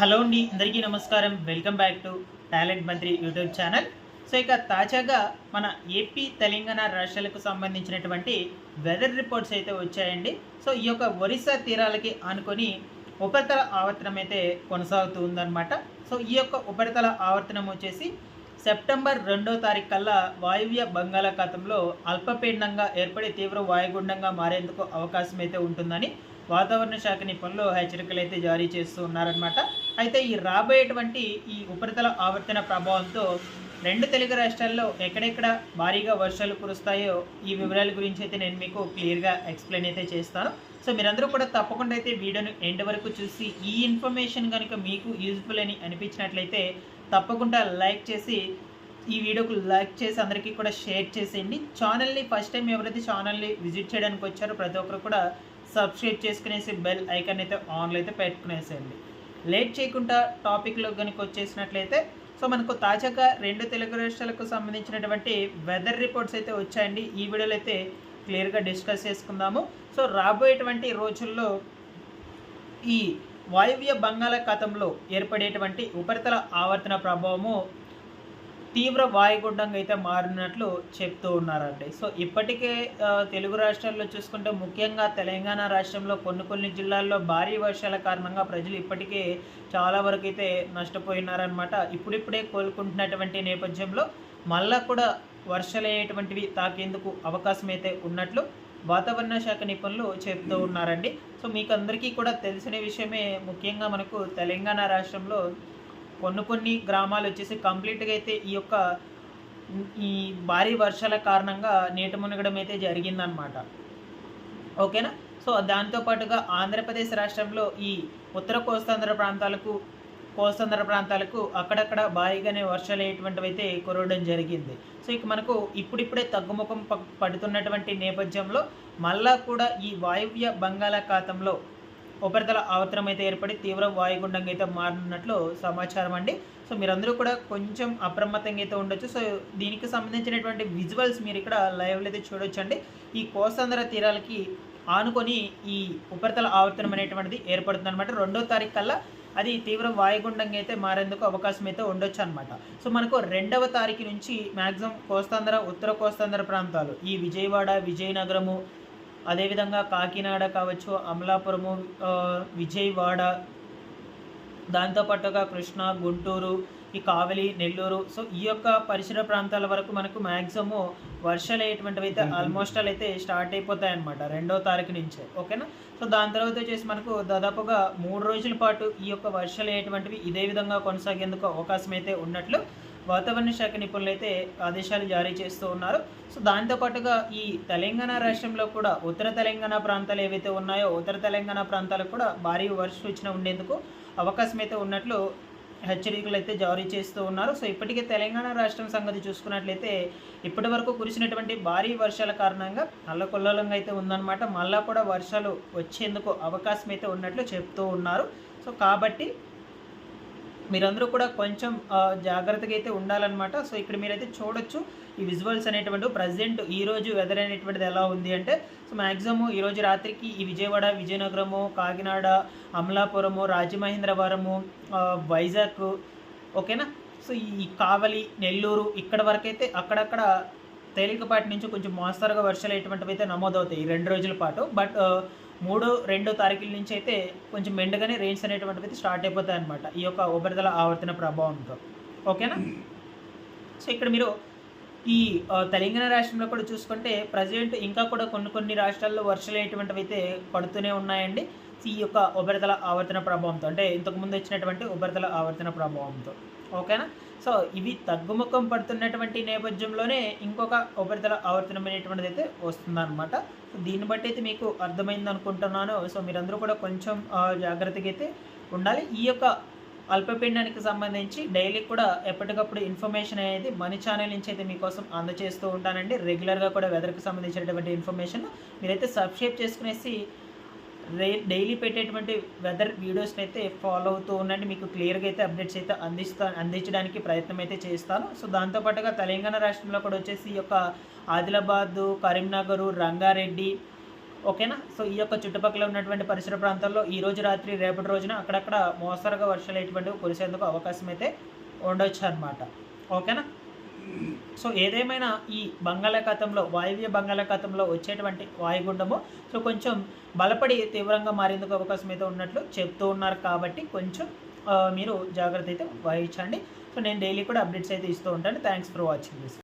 Hello అండి అందరికీ నమస్కారం. Welcome back to talent Mantri YouTube channel. So ఇక తాజాగా మన ఏపీ తెలంగాణ రాష్ట్రాలకు సంబంధించినటువంటి వెదర్ రిపోర్ట్స్ అయితే వచ్చాయండి. సో ఈ యొక్క ఒరిస్సా తీరాలకి ఆనుకొని ఉపరితల ఆవర్తనం అయితే కొనసాగుతూ ఉందన్నమాట. సో ఈ యొక్క ఉపరితల ఆవర్తనం వచ్చేసి సెప్టెంబర్ రెండో తారీఖు కల్లా వాయువ్య బంగాళాఖాతంలో అల్పపీడనంగా ఏర్పడి తీవ్ర వాయుగుండంగా మారేందుకు అవకాశం అయితే ఉంటుందని వాతావరణ శాఖ నిపుణులు హెచ్చరికలు అయితే జారీ చేస్తూ ఉన్నారనమాట అయితే ఈ రాబోయేటువంటి ఈ ఉపరితల ఆవర్తన ప్రభావంతో రెండు తెలుగు రాష్ట్రాల్లో ఎక్కడెక్కడ భారీగా వర్షాలు కురుస్తాయో ఈ వివరాల గురించి అయితే నేను మీకు క్లియర్గా ఎక్స్ప్లెయిన్ అయితే చేస్తాను. సో మీరందరూ కూడా తప్పకుండా అయితే వీడియోను ఎండ్ వరకు చూసి ఈ ఇన్ఫర్మేషన్ కనుక మీకు యూజ్ఫుల్ అని అనిపించినట్లయితే తప్పకుండా లైక్ చేసి ఈ వీడియోకు లైక్ చేసి అందరికీ కూడా షేర్ చేసేయండి. ఛానల్ని ఫస్ట్ టైం ఎవరైతే ఛానల్ని విజిట్ చేయడానికి వచ్చారో ప్రతి ఒక్కరు కూడా సబ్స్క్రైబ్ చేసుకునేసి బెల్ ఐకాన్ అయితే ఆన్లో అయితే పెట్టుకునేసేయండి. లేట్ చేయకుండా టాపిక్లో కనుక వచ్చేసినట్లయితే సో మనకు తాజాగా రెండు తెలుగు రాష్ట్రాలకు సంబంధించినటువంటి వెదర్ రిపోర్ట్స్ అయితే వచ్చాయండి. ఈ వీడియోలో అయితే క్లియర్గా డిస్కస్ చేసుకుందాము. సో రాబోయేటువంటి రోజుల్లో ఈ వాయువ్య బంగాళాఖాతంలో ఏర్పడేటువంటి ఉపరితల ఆవర్తన ప్రభావము తీవ్ర వాయుగుండంగా అయితే మారినట్లు చెప్తూ ఉన్నారండి. సో ఇప్పటికే తెలుగు రాష్ట్రాల్లో చూసుకుంటే ముఖ్యంగా తెలంగాణ రాష్ట్రంలో కొన్ని కొన్ని జిల్లాల్లో భారీ వర్షాల కారణంగా ప్రజలు ఇప్పటికే చాలా వరకు అయితే నష్టపోయినారనమాట ఇప్పుడిప్పుడే కోలుకుంటున్నటువంటి నేపథ్యంలో మళ్ళా కూడా వర్షాలు అయ్యేటువంటివి తాకేందుకు అవకాశం అయితే ఉన్నట్లు వాతావరణ శాఖ నిపుణులు చెప్తూ ఉన్నారండి. సో మీకు అందరికీ కూడా తెలిసిన విషయమే ముఖ్యంగా మనకు తెలంగాణ రాష్ట్రంలో కొన్ని కొన్ని గ్రామాలు వచ్చేసి కంప్లీట్గా అయితే ఈ యొక్క ఈ భారీ వర్షాల కారణంగా నీట మునగడం అయితే జరిగిందనమాట ఓకేనా? సో దాంతోపాటుగా ఆంధ్రప్రదేశ్ రాష్ట్రంలో ఈ ఉత్తర కోస్తాంధ్ర ప్రాంతాలకు కోస్తాంధ్ర ప్రాంతాలకు అక్కడక్కడ భారీగానే వర్షాలు అయ్యేటువంటివి అయితే కురవడం జరిగింది. సో ఇక మనకు ఇప్పుడిప్పుడే తగ్గుముఖం ప- పడుతున్నటువంటి నేపథ్యంలో మళ్ళా కూడా ఈ వాయువ్య బంగాళాఖాతంలో ఉపరితల ఆవర్తనం అయితే ఏర్పడి తీవ్ర వాయుగుండంగా అయితే మారినట్లు సమాచారం అండి. సో మీరందరూ కూడా కొంచెం అప్రమత్తంగా అయితే ఉండొచ్చు. సో దీనికి సంబంధించినటువంటి విజువల్స్ మీరు ఇక్కడ లైవ్లో అయితే చూడొచ్చండి. ఈ కోస్తాంధ్ర తీరాలకి ఆనుకొని ఈ ఉపరితల ఆవర్తనం అనేటువంటిది ఏర్పడుతుంది అనమాట రెండో తారీఖు కల్లా అది తీవ్ర వాయుగుండంగా అయితే మారేందుకు అవకాశం అయితే ఉండొచ్చు అనమాట సో మనకు రెండవ తారీఖు నుంచి మ్యాక్సిమం కోస్తాంధ్ర ఉత్తర కోస్తాంధ్ర ప్రాంతాలు ఈ విజయవాడ విజయనగరము అదేవిధంగా కాకినాడ కావచ్చు అమలాపురము విజయవాడ దాంతోపాటుగా కృష్ణా గుంటూరు ఈ కావలి నెల్లూరు. సో ఈ యొక్క పరిసర ప్రాంతాల వరకు మనకు మ్యాక్సిమము వర్షాలు అయ్యేటువంటివి అయితే ఆల్మోస్ట్ ఆల్ అయితే స్టార్ట్ అయిపోతాయి అనమాట రెండో తారీఖు నుంచే. ఓకేనా? సో దాని తర్వాత వచ్చేసి మనకు దాదాపుగా మూడు రోజుల పాటు ఈ యొక్క వర్షాలు అయ్యేటువంటివి ఇదే విధంగా కొనసాగేందుకు అవకాశం అయితే ఉన్నట్లు వాతావరణ శాఖ నిపుణులు అయితే ఆదేశాలు జారీ చేస్తూ ఉన్నారు. సో దాంతోపాటుగా ఈ తెలంగాణ రాష్ట్రంలో కూడా ఉత్తర తెలంగాణ ప్రాంతాలు ఏవైతే ఉన్నాయో ఉత్తర తెలంగాణ ప్రాంతాలకు కూడా భారీ వర్ష సూచన ఉండేందుకు అవకాశం అయితే ఉన్నట్లు హెచ్చరికలు అయితే జారీ చేస్తూ ఉన్నారు. సో ఇప్పటికే తెలంగాణ రాష్ట్రం సంగతి చూసుకున్నట్లయితే ఇప్పటి వరకు కురిసినటువంటి భారీ వర్షాల కారణంగా అల్లకొల్లంగా అయితే ఉందన్నమాట. మళ్ళా కూడా వర్షాలు వచ్చేందుకు అవకాశం అయితే ఉన్నట్లు చెప్తూ ఉన్నారు. సో కాబట్టి మీరందరూ కూడా కొంచెం జాగ్రత్తగా అయితే ఉండాలన్నమాట. సో ఇక్కడ మీరైతే చూడొచ్చు ఈ విజువల్స్ అనేటువంటి ప్రజెంట్ ఈ రోజు వెదర్ అనేటువంటిది ఎలా ఉంది అంటే సో మ్యాక్సిమం ఈరోజు రాత్రికి ఈ విజయవాడ విజయనగరము కాకినాడ అమలాపురము రాజమహేంద్రవరము వైజాగ్ ఓకేనా? సో ఈ కావలి నెల్లూరు ఇక్కడ వరకైతే అక్కడక్కడ తేలికపాటి నుంచి కొంచెం మోస్తరుగా వర్షాలు అయ్యేటువంటివి అయితే నమోదవుతాయి ఈ రెండు రోజుల పాటు. బట్ మూడు రెండో తారీఖుల నుంచి అయితే కొంచెం మెండుగానే రేంజ్ అనేటువంటివి అయితే స్టార్ట్ అయిపోతాయి అనమాట ఈ యొక్క ఉపరితల ఆవర్తన ప్రభావంతో. ఓకేనా? సో ఇక్కడ మీరు ఈ తెలంగాణ రాష్ట్రంలో కూడా చూసుకుంటే ప్రజెంట్ ఇంకా కూడా కొన్ని కొన్ని రాష్ట్రాల్లో వర్షాలు అయ్యేటువంటివి అయితే పడుతూనే ఉన్నాయండి. ఈ యొక్క ఉపరితల ఆవర్తన ప్రభావంతో అంటే ఇంతకుముందు వచ్చినటువంటి ఉపరితల ఆవర్తన ప్రభావంతో. ఓకేనా? సో ఇవి తగ్గుముఖం పడుతున్నటువంటి నేపథ్యంలోనే ఇంకొక ఉపరితల ఆవర్తనం అనేటువంటిది అయితే వస్తుందన్నమాట. సో దీన్ని బట్టి అయితే మీకు అర్థమైంది అనుకుంటున్నాను సో మీరందరూ కూడా కొంచెం జాగ్రత్తగా అయితే ఉండాలి. ఈ యొక్క అల్పపిండానికి సంబంధించి డైలీ కూడా ఎప్పటికప్పుడు ఇన్ఫర్మేషన్ అనేది మన ఛానల్ నుంచి అయితే మీకోసం అందజేస్తూ ఉంటానండి. రెగ్యులర్గా కూడా వెదర్కి సంబంధించినటువంటి ఇన్ఫర్మేషన్ మీరైతే సబ్స్క్రైబ్ చేసుకునేసి డైలీ పెట్టేటువంటి వెదర్ వీడియోస్ని అయితే ఫాలో అవుతూ ఉండండి. మీకు క్లియర్గా అయితే అప్డేట్స్ అయితే అందిస్తా అందించడానికి ప్రయత్నం అయితే చేస్తాను. సో దాంతోపాటుగా తెలంగాణ రాష్ట్రంలో కూడా వచ్చేసి ఈ యొక్క ఆదిలాబాద్ కరీంనగర్ రంగారెడ్డి ఓకేనా? సో ఈ యొక్క చుట్టుపక్కల ఉన్నటువంటి పరిసర ప్రాంతాల్లో ఈ రోజు రాత్రి రేపటి రోజున అక్కడక్కడ మోస్తరుగా వర్షాలు ఎటువంటివి కురిసేందుకు అవకాశం అయితే ఉండొచ్చు అనమాట ఓకేనా? సో ఏదేమైనా ఈ బంగాళాఖాతంలో వాయువ్య బంగాళాఖాతంలో వచ్చేటువంటి వాయుగుండము సో కొంచెం బలపడి తీవ్రంగా మారేందుకు అవకాశం అయితే ఉన్నట్లు చెప్తూ ఉన్నారు కాబట్టి కొంచెం మీరు జాగ్రత్త అయితే వహించండి. సో నేను డైలీ కూడా అప్డేట్స్ అయితే ఇస్తూ ఉంటాను. Thanks for watching this